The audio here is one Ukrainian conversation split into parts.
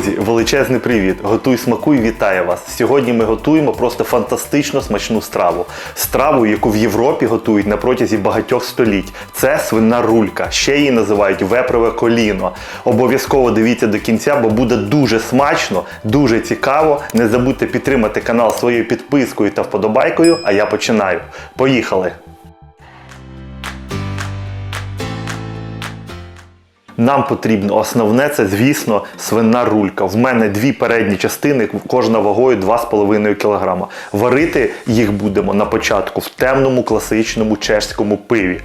Друзі, величезний привіт! Готуй смакуй, вітаю вас! Сьогодні ми готуємо просто фантастично смачну страву. Страву, яку в Європі готують на протязі багатьох століть. Це свинна рулька. Ще її називають вепрове коліно. Обов'язково дивіться до кінця, бо буде дуже смачно, дуже цікаво. Не забудьте підтримати канал своєю підпискою та вподобайкою. А я починаю. Поїхали! Нам потрібно основне це, звісно, свинна рулька. В мене дві передні частини, кожна вагою 2,5 кг. Варити їх будемо на початку в темному класичному чешському пиві.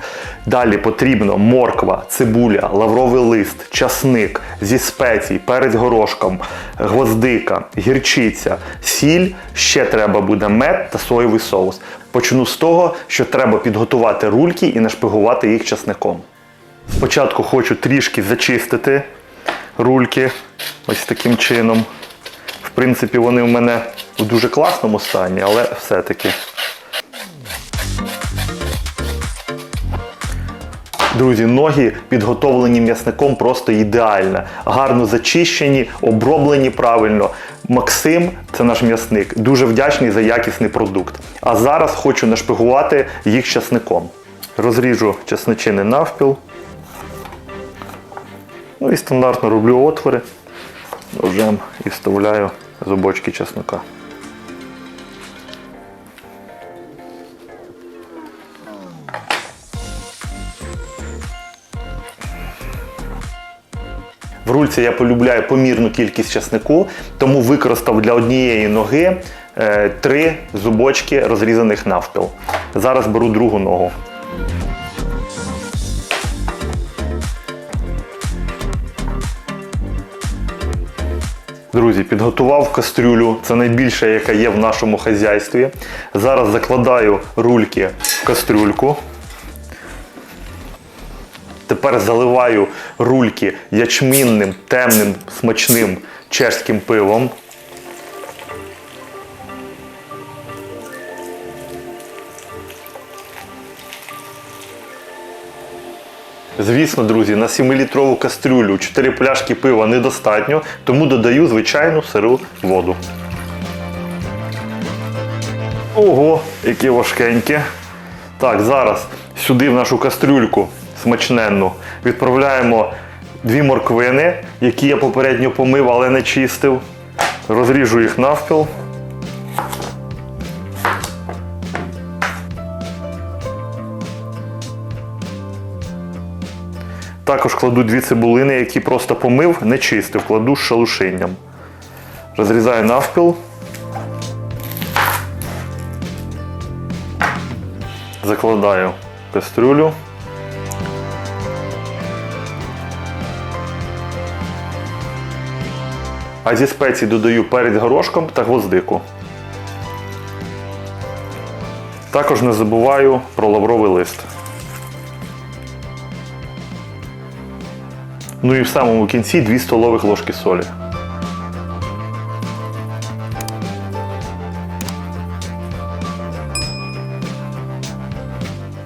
Далі потрібно морква, цибуля, лавровий лист, часник зі спецій, перець горошком, гвоздика, гірчиця, сіль. Ще треба буде мед та соєвий соус. Почну з того, що треба підготувати рульки і нашпигувати їх часником. Спочатку хочу трішки зачистити рульки ось таким чином. В принципі, вони в мене в дуже класному стані, але все-таки. Друзі, ноги підготовлені м'ясником просто ідеально. Гарно зачищені, оброблені правильно. Максим, це наш м'ясник, дуже вдячний за якісний продукт. А зараз хочу нашпигувати їх часником. Розріжу чесничини навпіл. Ну і стандартно роблю отвори ножем і вставляю зубочки чесника. В рульці я полюбляю помірну кількість чеснику, тому використав для однієї ноги е, три зубочки розрізаних навпіл. Зараз беру другу ногу. Друзі, підготував кастрюлю, це найбільша, яка є в нашому хазяйстві. Зараз закладаю рульки в кастрюльку. Тепер заливаю рульки ячмінним, темним, смачним чешським пивом. Звісно, друзі, на 7-літрову кастрюлю 4 пляшки пива недостатньо, тому додаю звичайну сиру воду. Ого, яке важкеньке. Так, зараз сюди в нашу кастрюльку смачненну відправляємо дві морквини, які я попередньо помив, але не чистив. Розріжу їх навпіл. Також кладу дві цибулини, які просто помив, не чистив, кладу з шалушинням. Розрізаю навпіл. Закладаю кастрюлю. А зі спецій додаю перець горошком та гвоздику. Також не забуваю про лавровий лист. Ну і в самому кінці 2 столових ложки солі.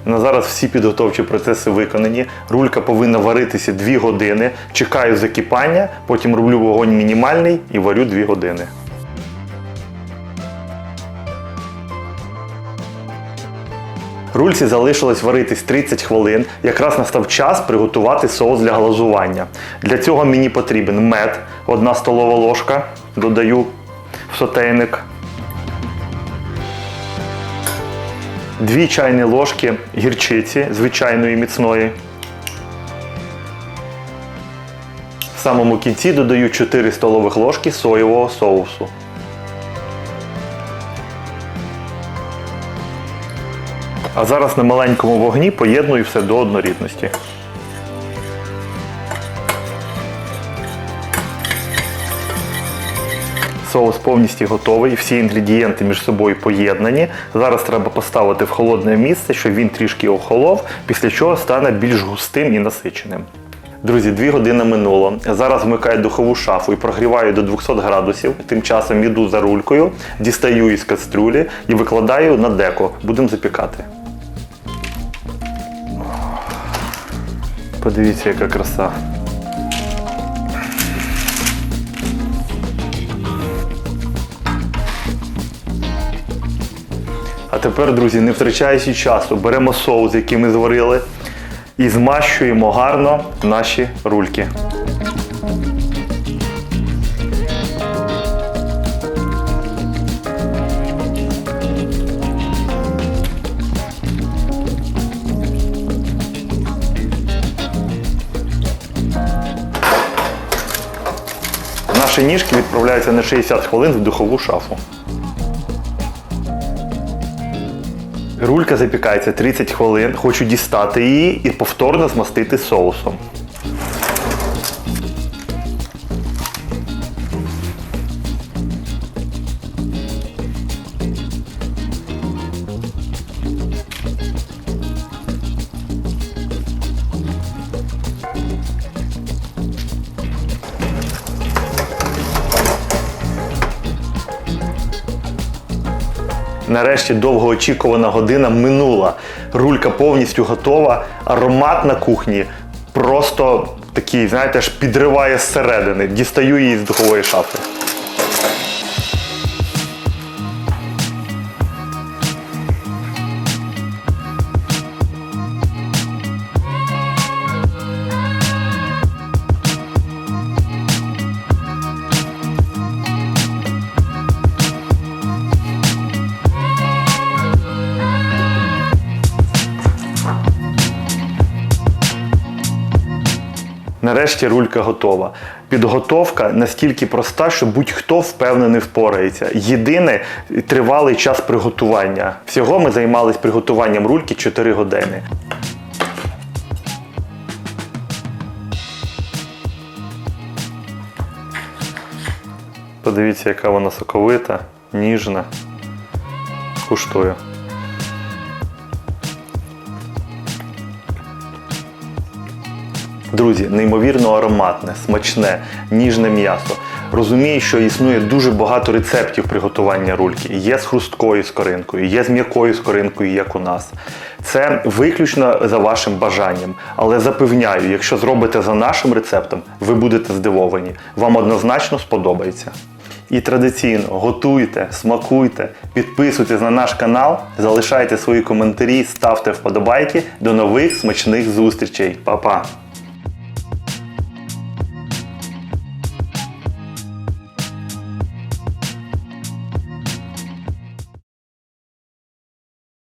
На зараз всі підготовчі процеси виконані. Рулька повинна варитися 2 години. Чекаю закипання, потім роблю вогонь мінімальний і варю 2 години. Рульці залишилось варитись 30 хвилин. Якраз настав час приготувати соус для глазування. Для цього мені потрібен мед, 1 столова ложка, додаю в сотейник. 2 чайні ложки гірчиці звичайної міцної. В самому кінці додаю 4 столових ложки соєвого соусу. А зараз на маленькому вогні поєдную все до однорідності. Соус повністю готовий, всі інгредієнти між собою поєднані. Зараз треба поставити в холодне місце, щоб він трішки охолов, після чого стане більш густим і насиченим. Друзі, дві години минуло. Зараз вмикаю духову шафу і прогріваю до 200 градусів. Тим часом йду за рулькою, дістаю із кастрюлі і викладаю на деко. Будемо запікати. Подивіться, яка краса. А тепер, друзі, не втрачаючи часу, беремо соус, який ми зварили, і змащуємо гарно наші рульки. Наші ніжки відправляються на 60 хвилин в духову шафу. Рулька запікається 30 хвилин. Хочу дістати її і повторно змастити соусом. Нарешті довгоочікувана година минула. Рулька повністю готова. Аромат на кухні просто такий, знаєте, аж підриває зсередини. Дістаю її з духової шафи. Нарешті рулька готова. Підготовка настільки проста, що будь-хто впевнений впорається. Єдине тривалий час приготування. Всього ми займалися приготуванням рульки 4 години. Подивіться, яка вона соковита, ніжна. Куштую. Друзі, неймовірно ароматне, смачне, ніжне м'ясо. Розумію, що існує дуже багато рецептів приготування рульки. Є з хрусткою скоринкою, є з м'якою скоринкою, як у нас. Це виключно за вашим бажанням. Але запевняю, якщо зробите за нашим рецептом, ви будете здивовані. Вам однозначно сподобається. І традиційно готуйте, смакуйте, підписуйтесь на наш канал, залишайте свої коментарі, ставте вподобайки. До нових смачних зустрічей. Па-па!